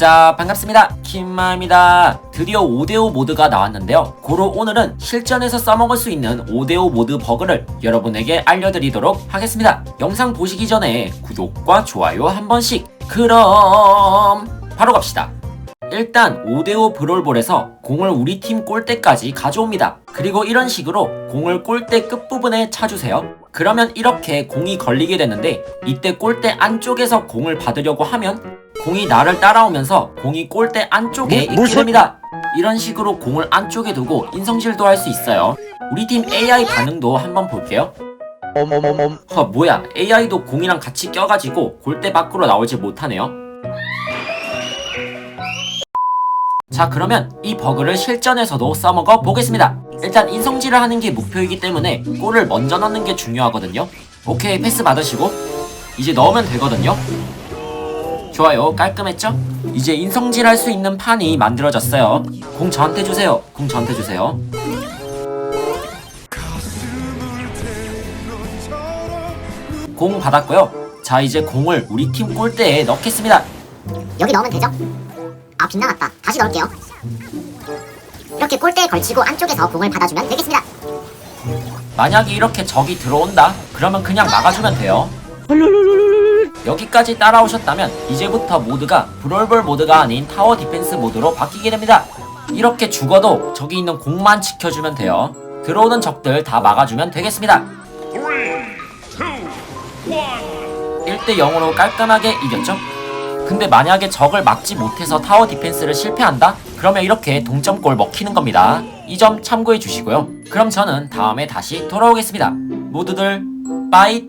자 반갑습니다. 킴마입니다. 드디어 5대5 모드가 나왔는데요. 고로 오늘은 실전에서 써먹을 수 있는 5대5 모드 버그를 여러분에게 알려드리도록 하겠습니다. 영상 보시기 전에 구독과 좋아요 한 번씩. 그럼 바로 갑시다. 일단 5대5 브롤볼에서 공을 우리 팀 골대까지 가져옵니다. 그리고 이런 식으로 공을 골대 끝부분에 차주세요. 그러면 이렇게 공이 걸리게 되는데 이때 골대 안쪽에서 공을 받으려고 하면 공이 나를 따라오면서 공이 골대 안쪽에 뭐- 있게 무슨- 됩니다. 이런 식으로 공을 안쪽에 두고 인성질도 할 수 있어요. 우리 팀 AI 반응도 한번 볼게요. 어머머멈 허 뭐야 AI도 공이랑 같이 껴가지고 골대 밖으로 나오지 못하네요 자 그러면 이 버그를 실전에서도 써먹어 보겠습니다 일단 인성질을 하는 게 목표이기 때문에 골을 먼저 넣는 게 중요하거든요 오케이 패스 받으시고 이제 넣으면 되거든요 좋아요. 깔끔했죠? 이제 인성질 할 수 있는 판이 만들어졌어요. 공 저한테 주세요. 공 저한테 주세요. 공 받았고요. 자 이제 공을 우리 팀 골대에 넣겠습니다. 여기 넣으면 되죠? 아 빗나갔다. 다시 넣을게요. 이렇게 골대에 걸치고 안쪽에서 공을 받아주면 되겠습니다. 만약에 이렇게 적이 들어온다? 그러면 그냥 막아주면 돼요 여기까지 따라오셨다면 이제부터 모드가 브롤볼 모드가 아닌 타워 디펜스 모드로 바뀌게 됩니다 이렇게 죽어도 저기 있는 공만 지켜주면 돼요 들어오는 적들 다 막아주면 되겠습니다 1대 0으로 깔끔하게 이겼죠 근데 만약에 적을 막지 못해서 타워 디펜스를 실패한다? 그러면 이렇게 동점골 먹히는 겁니다. 이 점 참고해 주시고요. 그럼 저는 다음에 다시 돌아오겠습니다. 모두들 빠잇!